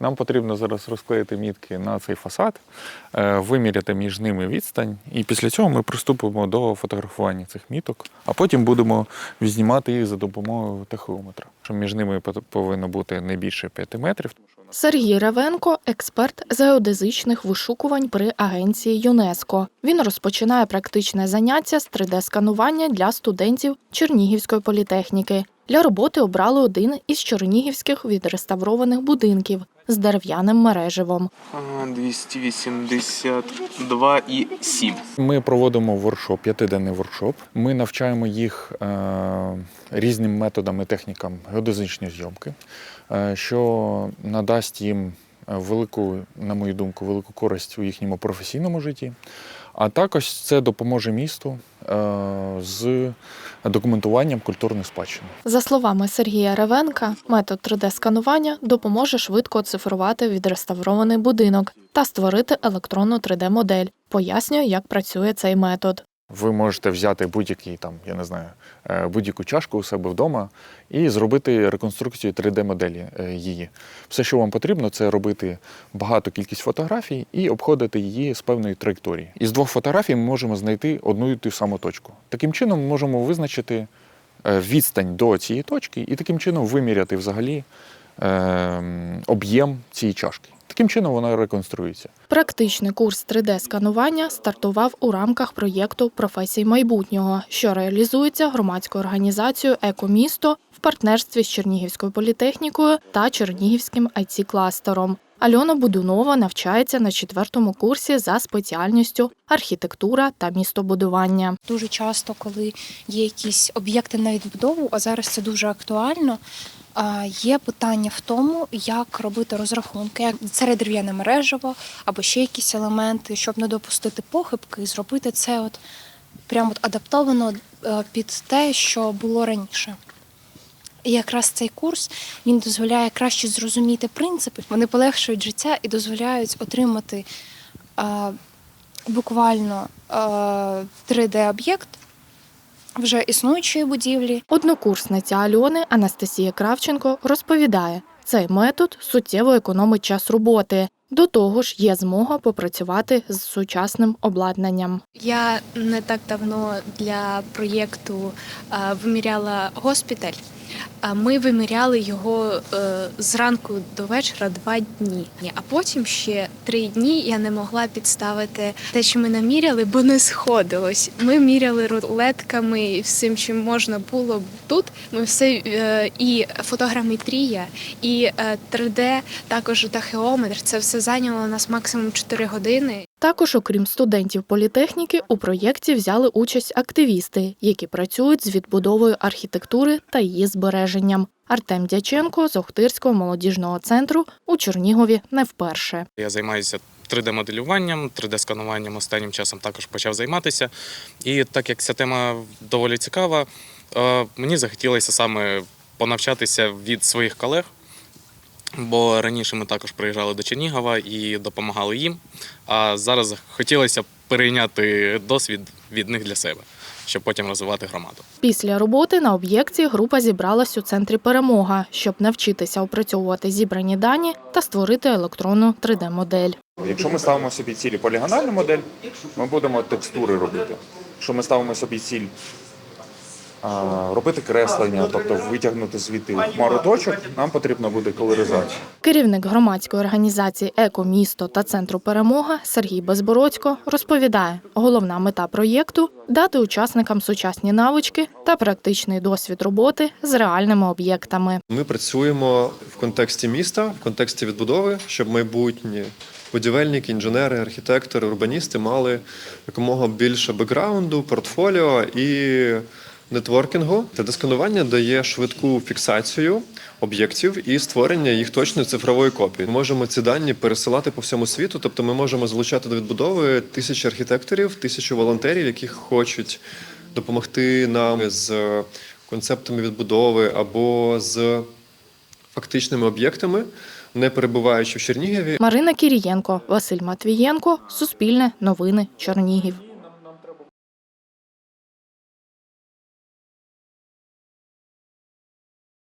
Нам потрібно зараз розклеїти мітки на цей фасад, е, виміряти між ними відстань, і після цього ми приступимо до фотографування цих міток, а потім будемо знімати їх за допомогою тахометра. Що між ними повинно бути не більше 5 метрів. Сергій Ревенко експерт з геодезичних вишукувань при агенції ЮНЕСКО. Він розпочинає практичне заняття з 3D-сканування для студентів Чернігівської політехніки. Для роботи обрали один із чернігівських відреставрованих будинків з дерев'яним мереживом. А, 282 і 7. Ми проводимо воркшоп, п'ятиденний воркшоп. Ми навчаємо їх е, різним методам і технікам геодезичної зйомки, е, що надасть їм е, велику, на мою думку, велику користь у їхньому професійному житті. А також це допоможе місту е, з документуванням культурної спадщини. За словами Сергія Ревенка, метод 3D-сканування допоможе швидко оцифрувати відреставрований будинок та створити електронну 3D-модель. Пояснює, як працює цей метод. Ви можете взяти будь-який там, я не знаю, е, будь-яку чашку у себе вдома і зробити реконструкцію 3D-моделі е, її. Все, що вам потрібно, це робити багату кількість фотографій і обходити її з певної траєкторії. Із двох фотографій ми можемо знайти одну і ту саму точку. Таким чином, ми можемо визначити е, відстань до цієї точки і таким чином виміряти взагалі е, об'єм цієї чашки. Таким чином вона реконструюється. Практичний курс 3D-сканування стартував у рамках проєкту професій майбутнього, що реалізується громадською організацією Екомісто в партнерстві з Чернігівською політехнікою та Чернігівським it кластером Альона Будунова навчається на четвертому курсі за спеціальністю архітектура та містобудування. Дуже часто, коли є якісь об'єкти на відбудову, а зараз це дуже актуально. Є питання в тому, як робити розрахунки, як це дерев'яне мережево або ще якісь елементи, щоб не допустити похибки, і зробити це от прямо адаптовано е, під те, що було раніше. І якраз цей курс він дозволяє краще зрозуміти принципи. Вони полегшують життя і дозволяють отримати а, буквально 3D-об'єкт вже існуючої будівлі. Однокурсниця Альони Анастасія Кравченко розповідає, цей метод суттєво економить час роботи. До того ж, є змога попрацювати з сучасним обладнанням. Я не так давно для проєкту а, виміряла госпіталь. Ми виміряли його е, зранку до вечора два дні. А потім ще три дні я не могла підставити те, що ми наміряли, бо не сходилось. Ми міряли рулетками і всім, чим можна було тут. Ми все е, і фотограметрія, і е, 3D, також тахеометр. Це все зайняло нас максимум 4 години. Також, окрім студентів політехніки, у проєкті взяли участь активісти, які працюють з відбудовою архітектури та її збереженням. Артем Дяченко з Охтирського молодіжного центру у Чернігові не вперше. Я займаюся 3D-моделюванням, 3D-скануванням останнім часом також почав займатися. І так як ця тема доволі цікава, е, мені захотілося саме понавчатися від своїх колег. Бо раніше ми також приїжджали до Чернігова і допомагали їм. А зараз хотілося перейняти досвід від них для себе, щоб потім розвивати громаду. Після роботи на об'єкті група зібралась у центрі Перемога, щоб навчитися опрацьовувати зібрані дані та створити електронну 3D-модель. Якщо ми ставимо собі цілі полігональну модель, ми будемо текстури робити. Якщо ми ставимо собі ціль робити креслення, тобто витягнути звідти хмару точок, нам потрібна буде колоризація. Керівник громадської організації Екомісто та центру Перемога Сергій Безбородько розповідає, головна мета проєкту дати учасникам сучасні навички та практичний досвід роботи з реальними об'єктами. Ми працюємо в контексті міста, в контексті відбудови, щоб майбутні будівельники, інженери, архітектори, урбаністи мали якомога більше бекграунду, портфоліо і нетворкінгу. 3D-сканування дає швидку фіксацію об'єктів і створення їх точної цифрової копії. Ми можемо ці дані пересилати по всьому світу, тобто ми можемо залучати до відбудови тисячі архітекторів, тисячу волонтерів, які хочуть допомогти нам з концептами відбудови або з фактичними об'єктами, не перебуваючи в Чернігові. Марина Кірієнко, Василь Матвієнко, Суспільне новини, Чернігів.